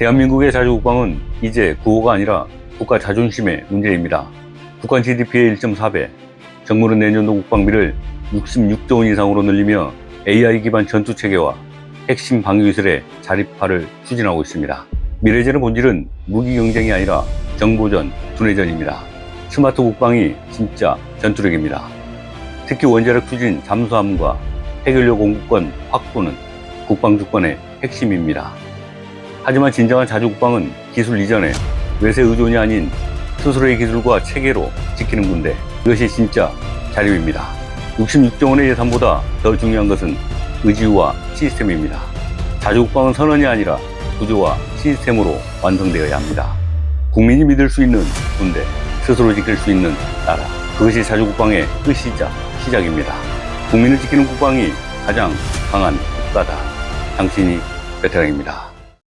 대한민국의 자주국방은 이제 구호가 아니라 국가 자존심의 문제입니다. 북한 GDP의 1.4배, 정부는 내년도 국방비를 66조 원 이상으로 늘리며 AI 기반 전투 체계와 핵심 방위기술의 자립화를 추진하고 있습니다. 미래전의 본질은 무기 경쟁이 아니라 정보전, 두뇌전입니다. 스마트 국방이 진짜 전투력입니다. 특히 원자력 추진 잠수함과 핵연료 공급권 확보는 국방 주권의 핵심입니다. 하지만 진정한 자주국방은 기술 이전에 외세 의존이 아닌 스스로의 기술과 체계로 지키는 군대. 이것이 진짜 자립입니다. 66조 원의 예산보다 더 중요한 것은 의지와 시스템입니다. 자주국방은 선언이 아니라 구조와 시스템으로 완성되어야 합니다. 국민이 믿을 수 있는 군대, 스스로 지킬 수 있는 나라. 그것이 자주국방의 끝이자 시작입니다. 국민을 지키는 국방이 가장 강한 국가다. 당신이 베테랑입니다.